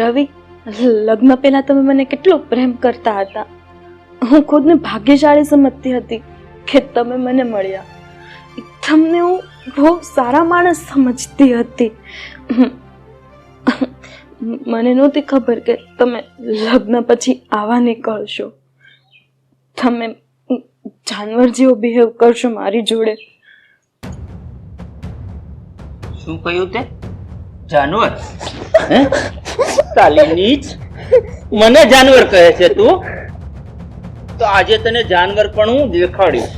રવિ, લગ્ન પહેલા તમે મને કેટલો પ્રેમ કરતા હતા. હું ખુદને ભાગ્યશાળી સમજતી હતી કે તમે મને મળ્યા. તમને હું બહુ સારા માણસ સમજતી હતી. મને નહોતી ખબર કે તમે લગ્ન પછી આવા નીકળશો. તમે જાનવર જેવો બિહેવ કરશો મારી જોડે. શું કહ્યું તે? જાનવર? મને જાનવર કહે છે તું. તો આજે તને જાનવર પણ હું દેખાડીશ.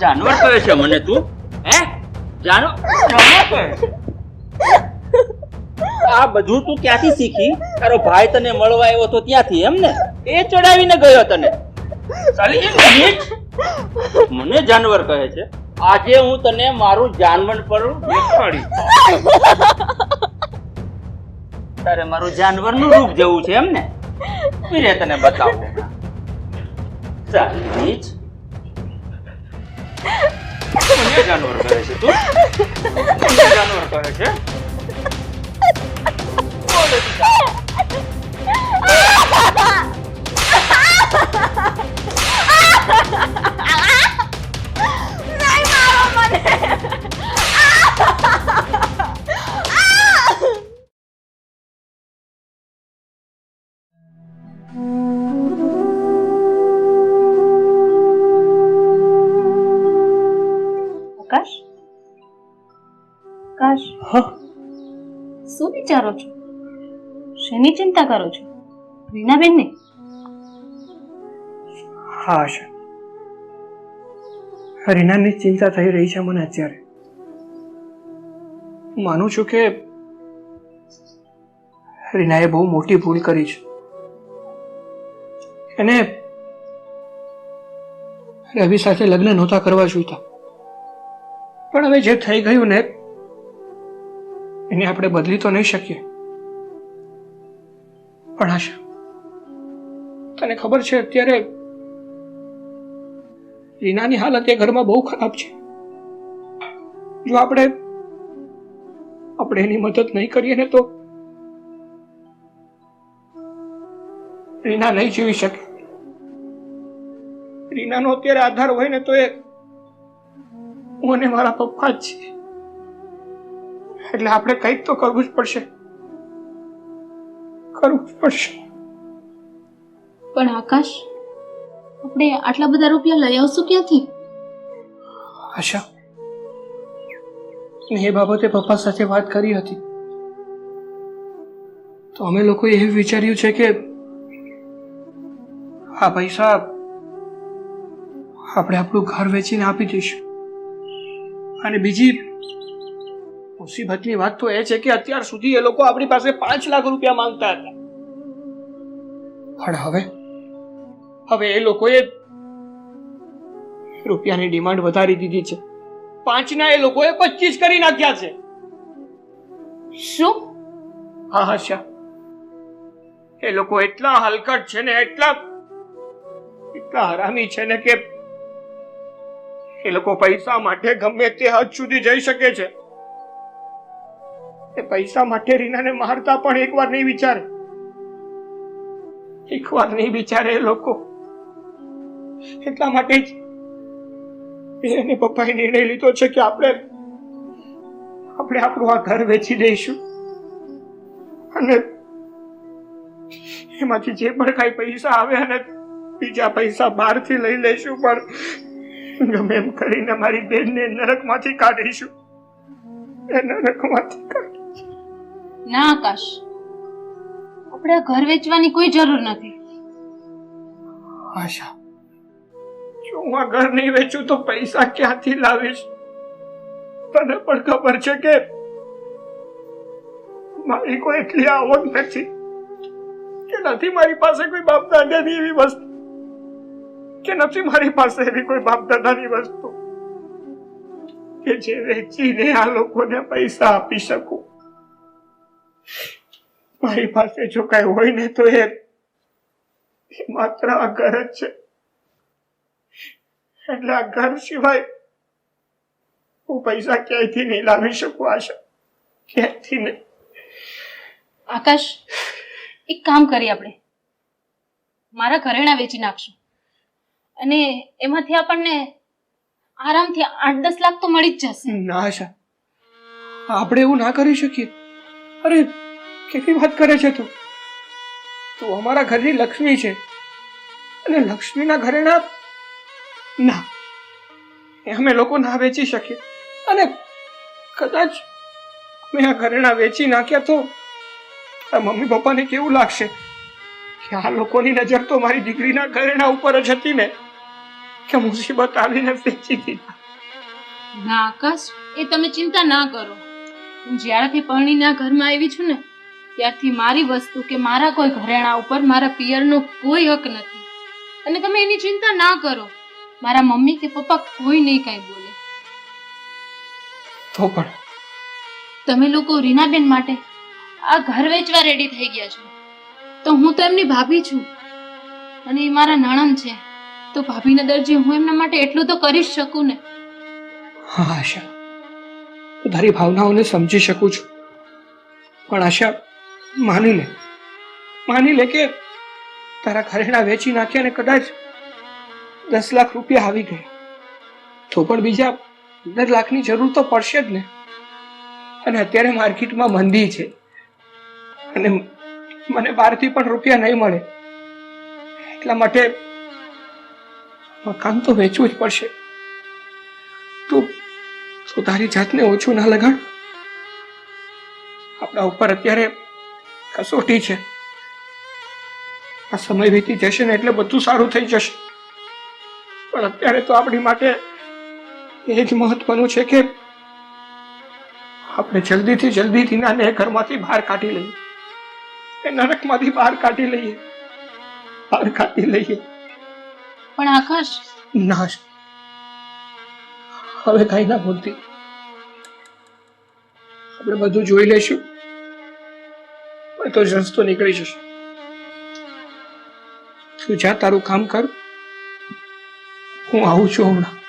જાનવર કહે છે મને તું. હે? આ બધું તું ક્યાંથી શીખી? તારો ભાઈ તને મળવા આવ્યો તો ત્યાંથી, એમ ને? એ ચડાવીને ગયો તને. મને જાનવર કહે છે. આજે હું તને મારું જાનવર પર દેખાડીશ. તારે મારું જાનવરનું રૂપ જેવું છે એમ ને? પીરે તને બતાવું. નીચ. મને જાનવર કહે છે તું? જાનવર કહે છે? શેની ચિંતા કરો છો? રીનાબેન ને? હા આશા રીનાની ચિંતા થઈ રહી છે મને અત્યારે. માનું છું કે રીનાએ બહુ મોટી ભૂલ કરી છે. એને રવિ સાથે લગ્ન નહોતા કરવા જોઈતા. પણ હવે જે થઈ ગયું ને, એને આપણે બદલી તો નહીં શકીએ. પણ આશા તને ખબર છે, અત્યારે રીનાની હાલત એ ઘરમાં બહુ ખરાબ છે. જો આપણે આપણે એની મદદ નહીં કરીએ ને તો રીના નહીં જીવી શકે. રીનાનો અત્યારે આધાર હોય ને તો એ હું અને મારા પપ્પા જ છે એટલે આપણે કંઈક તો કરવું જ પડશે. કરવું પડશે. પણ આકાશ આપણે આટલા બધા રૂપિયા લઈ આવશું ક્યાંથી? આશા મેં એ બાબતે પપ્પા સાથે વાત કરી હતી. તો અમે લોકોએ એ વિચાર્યું છે કે આ પૈસા આપણે આપણું ઘર વેચીને આપી દઈશું. અને બીજી મુસીબતની વાત તો એ છે કે અત્યાર સુધી એ લોકો આપણી પાસે પાંચ લાખ રૂપિયા માંગતા હતા. પણ હવે? હવે એ લોકોએ રૂપિયાની ડિમાન્ડ વધારી દીધી છે. પાંચના એ લોકોએ પચીસ કરી નાખ્યા છે. શું? હા હા શા એ લોકો એટલા હલકટ છે ને એટલા એટલા હરામી છે ને કે એ લોકો પૈસા માટે ગમે તે હદ સુધી જઈ શકે છે. એ પૈસા માટે રીનાને મારતા પણ એકવાર નહીં વિચારે. એકવાર નહીં વિચારે એ લોકો. એટલા માટે જ એને પપ્પાએ નિર્ણય લીધો છે કે આપણે આપણે આપણું આ ઘર વેચી દઈશું. અને એમાંથી જે પણ કાંઈ પૈસા આવે અને બીજા પૈસા બહારથી લઈ લઈશું, પણ ગમે એમ કરીને મારી બેનને નરકમાંથી કાઢીશું. એ નરકમાંથી ના આકાશ. આપણે ઘર વેચવાની કોઈ જરૂર નથી. આશા, જો હું આ ઘર નહીં વેચું તો પૈસા ક્યાંથી લાવીશ? તને પણ ખબર છે કે મારી કોઈ એટલી આવક નથી કે નથી મારી પાસે કોઈ બાપ દાદાની એવી વસ્તુ, કે નથી મારી પાસે એવી કોઈ બાપ દાદાની વસ્તુ કે જે વેચીને આ લોકોને પૈસા આપી શકું. મારી પાસે જો કઈ હોય ને તો એ માત્ર આ ઘર જ છે. એટલે આ ઘર સિવાય હું પૈસા ક્યાંયથી નહીં લાવી શકું આશા? ક્યાંયથી નહીં? આકાશ એક કામ કરીએ આપણે. મારા ઘરેણા વેચી નાખશું. અને એમાંથી આપણને આરામથી આઠ દસ લાખ તો મળી જ જશે. ના આશા. આપણે એવું ના કરી શકીએ. અરે કેવી વાત કરે છે તું? તું અમારા ઘરની લક્ષ્મી છે. અને લક્ષ્મીના ઘરેણા ના એ અમે લોકો ના વેચી શકીએ. અને કદાચ અમે આ ઘરેણા વેચી નાખ્યા તો મમ્મી પપ્પાને કેવું લાગશે? કે આ લોકોની નજર તો મારી દીકરીના ઘરેણા ઉપર જ હતી ને. કે મુસીબત આવીને વેચી દીધા. ના આકાશ એ તમે ચિંતા ના કરો. હું જ્યારથી પરણીના ઘરમાં આવી છું ને ત્યારથી મારી વસ્તુ કે મારા કોઈ ઘરેણા ઉપર મારા પિયરનો કોઈ હક નથી. અને તમે એની ચિંતા ના કરો. મારા મમ્મી કે પપ્પા કોઈ નહીં કાંઈ બોલે. તો પણ. તમે લોકો રીનાબેન માટે આ ઘર વેચવા રેડી થઈ ગયા છો. તો હું તો એમની ભાભી છું. અને એ મારા નણંદ છે. તો ભાભીના દરજી હું એમના માટે એટલું તો કરી જ શકું ને. હા આશા. તારી ભાવનાઓને સમજી શકું છું. પણ આશા માની લે. માની લે કે તારા ઘરેણા વેચી નાખ્યા ને કદાચ દસ લાખ રૂપિયા આવી ગયા. તો પણ બીજા પંદર લાખની જરૂર તો પડશે જ ને. અને અત્યારે માર્કેટમાં મંદી છે. અને મને બહારથી પણ રૂપિયા નહીં મળે. એટલા માટે મકાન તો વેચવું જ પડશે. તું તું તારી જાતને ઓછું ના લગાડ. આપણા ઉપર અત્યારે કસોટી છે. આ સમય વીતી જશે ને એટલે બધું સારું થઈ જશે. પણ અત્યારે તો આપણી માટે એ જ મહત્વનું છે કે આપણે જલ્દીથી જલ્દી રીનાને ઘરમાંથી બહાર કાઢી લઈએ. એ નરકમાંથી બહાર કાઢી લઈએ. બહાર કાઢી લઈએ. પણ આકાશ? ના હવે કઈ ના બોલતી. આપણે બધું જોઈ લઈશું. તો જ રસ્તો નીકળી જશે. તું જા, તારું કામ કર. હું આવું છું હમણાં.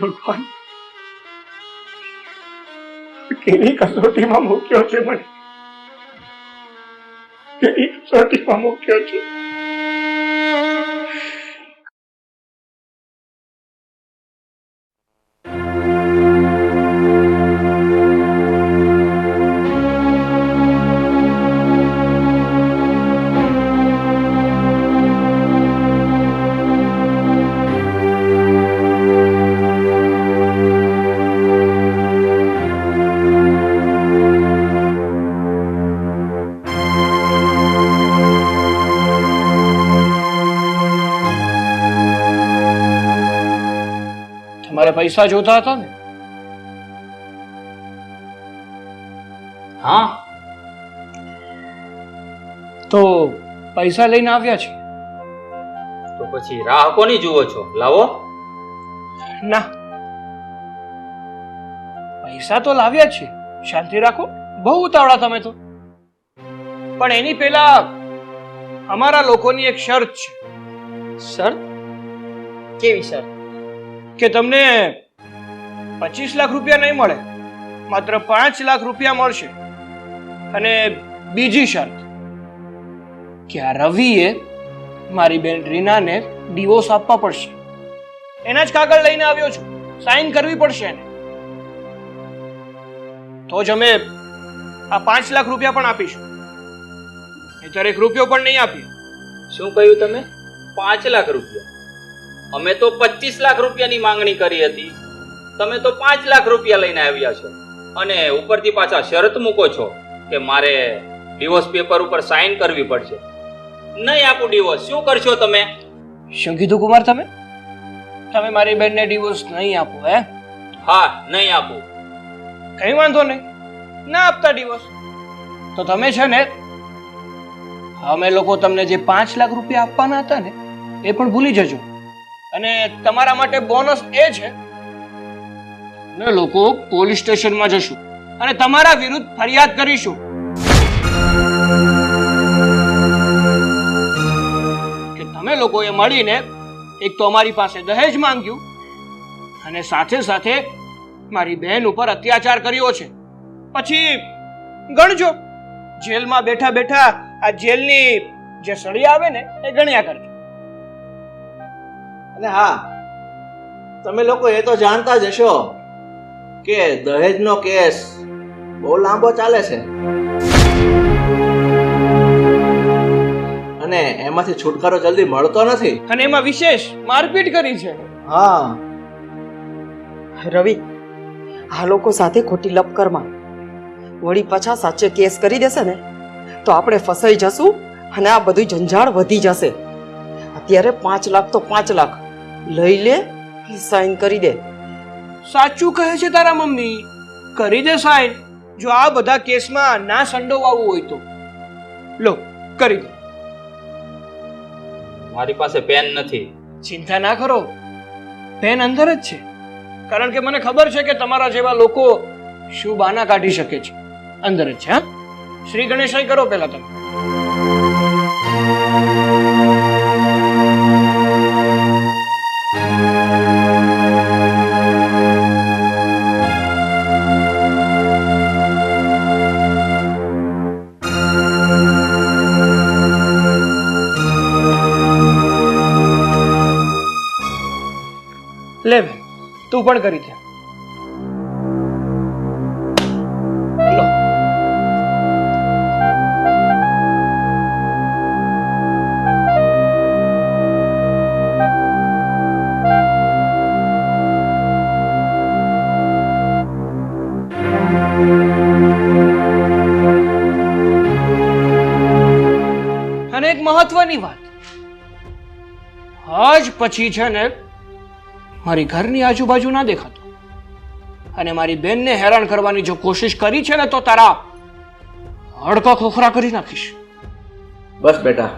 ભગવાન, કેવી કસોટીમાં મૂક્યો છે મને? કેવી કસોટીમાં મૂક્યો છે? પૈસા જોતા હતા ને? હા. તો પૈસા લઈને આવ્યા છે? તો પછી રાહ કોની જુઓ છો? લાવો. ના. પૈસા તો લાવ્યા છે. શાંતિ રાખો. બહુ ઉતાવળા તમે તો. પણ એની પહેલા અમારા લોકોની એક શરત છે. શરત? કેવી શરત? કે તમને પચીસ લાખ રૂપિયા નહીં મળે, માત્ર પાંચ લાખ રૂપિયા મળશે. અને બીજી શરત, કે આ રવિએ મારી બેન રીનાને ડિવોર્સ આપવા પડશે. એના જ કાગળ લઈને આવ્યો છું. સાઈન કરવી પડશે એને. તો જ અમે આ પાંચ લાખ રૂપિયા પણ આપીશું. નહીતર એક રૂપિયો પણ નહીં આપીએ. શું કહ્યું તમે? પાંચ લાખ રૂપિયા. અમે તો પચીસ લાખ રૂપિયાની માંગણી કરી હતી. તમે તો પાંચ લાખ રૂપિયા લઈને આવ્યા છો. અને ઉપરથી પાછા શરત મૂકો છો કે મારે ડિવોર્સ પેપર ઉપર સાઈન કરવી પડશે. નહીં આપું ડિવોર્સ શું કરશો તમે? શું કીધું કુમાર તમે? તમે મારી બેનને ડિવોર્સ નહીં આપો હે? હા નહીં આપું. કઈ વાંધો નહીં. ના આપતા ડિવોર્સ તો તમે છે ને અમે લોકો તમને જે પાંચ લાખ રૂપિયા આપવાના હતા ને એ પણ ભૂલી જજો. અને તમારા માટે બોનસ એ છે. અમે લોકો પોલીસ સ્ટેશનમાં જશું. અને તમારા વિરુદ્ધ ફરિયાદ કરીશું. કે તમે લોકોએ મળીને એક તો અમારી પાસે દહેજ માંગ્યું અને સાથે સાથે મારી બહેન ઉપર અત્યાચાર કર્યો છે. પછી ગણજો જેલમાં બેઠા બેઠા આ જેલની જે સળી આવે ને એ ગણ્યા કરજો. અને હા તમે લોકો એ તો જાણતા જ હશો કે દહેજનો કેસ બહુ લાંબો ચાલે છે. અને એમાંથી છુટકારો જલ્દી મળતો નથી. અને એમાં વિશેષ મારપીટ કરી છે. હા. રવિ આ લોકો સાથે ખોટી લપકરમાં વળી પાછા સાચે કેસ કરી દેશે ને તો આપણે ફસાઈ જશું અને આ બધું જંજાળ વધી જશે. અત્યારે પાંચ લાખ તો પાંચ લાખ. લઈ લે સાઈન કરી દે. સાચું કહે છે તારા મમ્મી. કરી દે સાઈન જો આ બધા કેસમાં ના સંડોવાવું હોય તો. લો કરી દો. મારી પાસે પેન નથી. ચિંતા ના કરો. પેન અંદર જ છે. કારણ કે મને ખબર છે કે તમારા જેવા લોકો શું બાના કાઢી શકે છે. અંદર જ છે હા? શ્રી ગણેશાય કરો પહેલા તમે. તું પણ કરી છે અને એક મહત્વની વાત. આજ પછી છે ને મારી ઘરની આજુબાજુ ના દેખાતો. અને મારી બેનને હેરાન કરવાની જો કોશિશ કરી છે ને તો તારા હડકા ખોખરા કરી નાખીશ. બસ બેટા.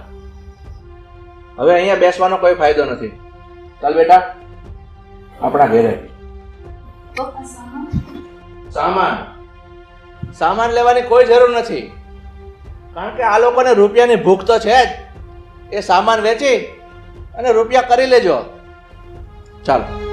હવે અહીંયા બેસવાનો કોઈ ફાયદો નથી. ચાલ બેટા. આપણા ઘરે. સામાન. સામાન લેવાની કોઈ જરૂર નથી. કારણ કે આ લોકોને રૂપિયાની ભૂખ તો છે જ. એ સામાન વેચી અને રૂપિયા કરી લેજો. ચાલો પપ્પા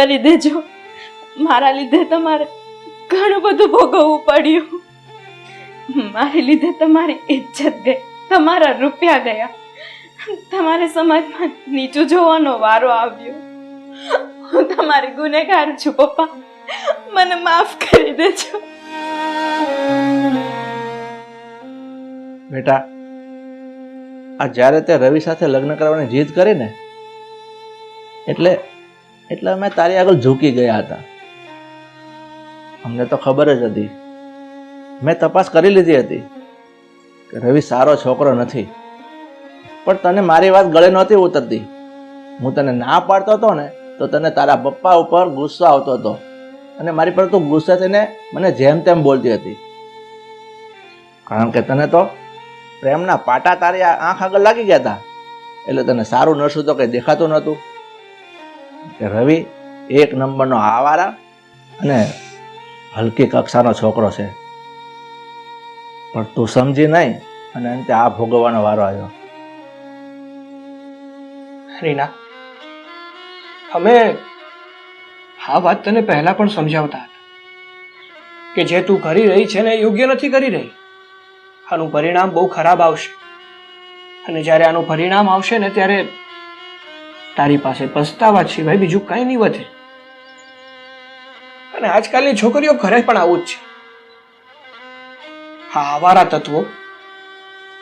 કરી દેજો મારા લીધે તમારે ઘણું બધું ભોગવવું પડ્યું. મારી લીધે તમારી ઇજ્જત ગઈ. તમારા રૂપિયા ગયા. તમારે સમાજમાં નીચું જોવાનો વારો આવ્યો. હું તમારી ગુનેગાર છું, પપ્પા. મને માફ કરી દેજો. બેટા, આ જ્યારે તે રવિ સાથે લગ્ન કરવાની જીદ કરી ને, એટલે એટલે અમે તારી આગળ ઝૂકી ગયા હતા. અમને તો ખબર જ હતી. મેં તપાસ કરી લીધી હતી કે રવિ સારો છોકરો નથી. પણ તને મારી વાત ગળે નહોતી ઉતરતી. હું તને ના પાડતો હતો ને, તો તને તારા પપ્પા ઉપર ગુસ્સો આવતો હતો. અને મારી પર તું ગુસ્સે થઈને મને જેમ તેમ બોલતી હતી. કારણ કે તને તો પ્રેમના પાટા તારી આંખ આગળ લાગી ગયા હતા. એટલે તને સારું નરસું તો કંઈ દેખાતું નહોતું. કે રવિ એક નંબરનો આવારા અને હલકી કક્ષાનો છોકરો છે. પણ તું સમજી નહીં અને અંતે આ ભોગવવાનો વારો આવ્યો. રીના, અમે આ વાત તને પહેલા પણ સમજાવતા હતા કે જે તું કરી રહી છે ને યોગ્ય નથી કરી રહી. આનું પરિણામ બહુ ખરાબ આવશે. અને જ્યારે આનું પરિણામ આવશે ને ત્યારે તારી પાસે પસ્તાવા સિવાય બીજું કંઈ નહીં વધે. અને આજકાલની છોકરીઓ ઘરે પણ આવું જ છે. હા, આવારા તત્વો.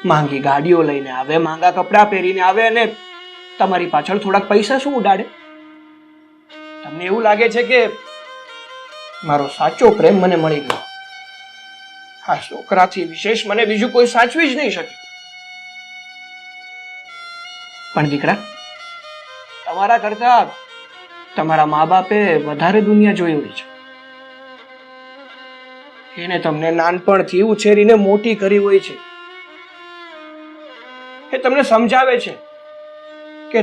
માંગી ગાડીઓ લઈને આવે, માંગા કપડાં પહેરીને આવે અને તમારી પાછળ થોડાક પૈસા શું ઉડાડે? તમને એવું લાગે છે કે મારો સાચો પ્રેમ મને મળી ગયો? આ છોકરાથી વિશેષ મને બીજું કોઈ સાચવી જ નહીં શકે. પણ દીકરા તમારા કરતા તમારા મા બાપે વધારે દુનિયા જોઈ હોય છે. એને તમને નાનપણથી ઉછેરીને મોટી કરી હોય છે. એ તમને સમજાવે છે કે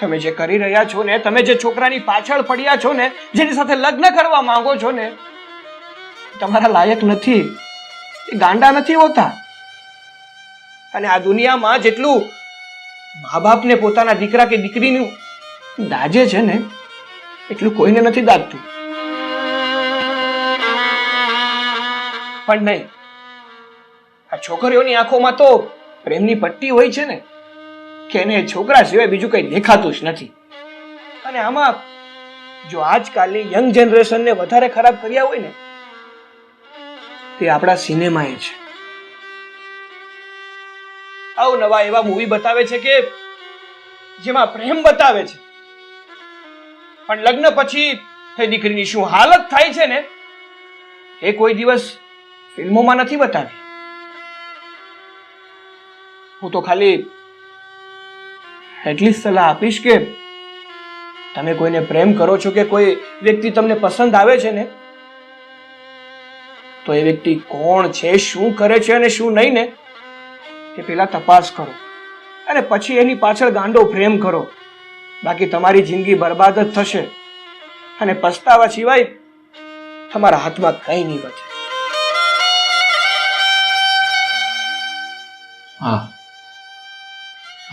તમે જે કરી રહ્યા છો ને, તમે જે છોકરાની પાછળ પડ્યા છો ને, જેની સાથે લગ્ન કરવા માંગો છો ને, તમારા લાયક નથી. એ ગાંડા નથી હોતા. અને આ દુનિયામાં જેટલું મા બાપને પોતાના દીકરા કે દીકરીનું દાજે છે ને, એટલું કોઈને નથી દાજતું પણ નહીં, આ છોકરીઓની આંખોમાં તો પ્રેમની પટ્ટી હોય છે ને, કે એને છોકરા સિવાય બીજું કંઈ દેખાતું જ નથી. અને આમાં જો આજકાલની યંગ જનરેશનને વધારે ખરાબ કર્યા હોય ને, તે આપણા સિનેમાએ છે. અવનવા એવા મૂવી બતાવે છે કે જેમાં પ્રેમ બતાવે છે. પણ લગ્ન પછી એ દીકરીની શું હાલત થાય છે ને, એ કોઈ દિવસ ફિલ્મોમાં નથી બતાવી. હું તો ખાલી એટલી સલાહ આપીશ કે તમે કોઈને પ્રેમ કરો છો કે કોઈ વ્યક્તિ તમને પસંદ આવે છે ને, તો એ વ્યક્તિ કોણ છે, શું કરે છે અને શું નહીં ને, એ પેલા તપાસ કરો. અને પછી એની પાછળ ગાંડો પ્રેમ કરો. બાકી તમારી જિંદગી બરબાદ જ થશે. અને પસ્તાવા સિવાય તમારા હાથમાં કંઈ નહીં બચે. હા.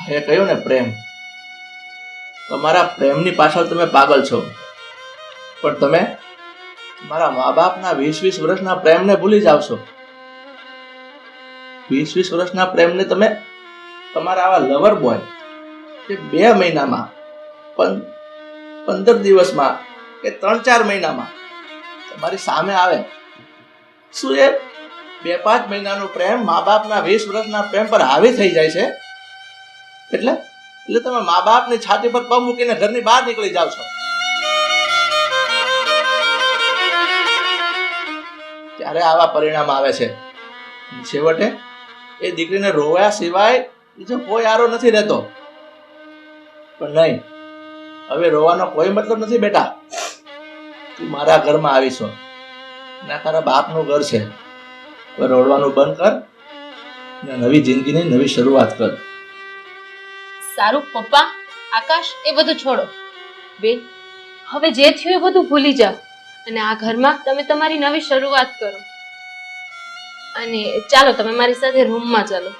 એ કહ્યું ને પ્રેમ. તમારા પ્રેમની પાછળ તમે પાગલ છો. પણ તમે મારા મા બાપના વીસ વીસ વર્ષના પ્રેમને ભૂલી જાવ છો. વીસ વીસ વર્ષના પ્રેમને તમે તમારા આવા લવર બોય કે બે મહિનામાં પંદર દિવસમાં કે ત્રણ ચાર મહિનામાં તમારી સામે આવે. શું એ બે પાંચ મહિનાનો પ્રેમ મા બાપના વીસ વર્ષના પ્રેમ પર હાવી થઈ જાય છે? એટલે એટલે તમે મા બાપની છાતી પર પગ મૂકીને ઘરની બહાર નીકળી જાવ છો. ત્યારે આવા પરિણામ આવે છે. છેવટે, એ દીકરીને રોવ્યા સિવાય બીજો કોઈ આરો નથી રહેતો. પણ નહીં હવે રોવાનો કોઈ મતલબ નથી બેટા. તું મારા ઘરમાં આવીશો ના તારા બાપનું ઘર છે. રોડવાનું બંધ કર ને નવી જિંદગીની નવી શરૂઆત કર. સારું, પપ્પા, આકાશ, એ બધું છોડો. બેન, હવે જે થયું એ બધું ભૂલી જાઓ અને આ ઘરમાં તમે તમારી નવી શરૂઆત કરો. અને ચાલો, તમે મારી સાથે રૂમમાં ચાલે.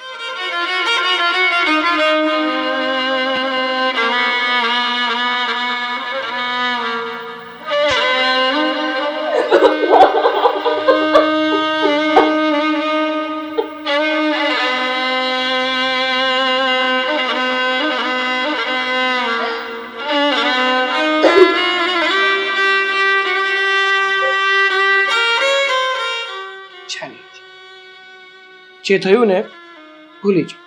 જે થયું ને ભૂલી જાઓ.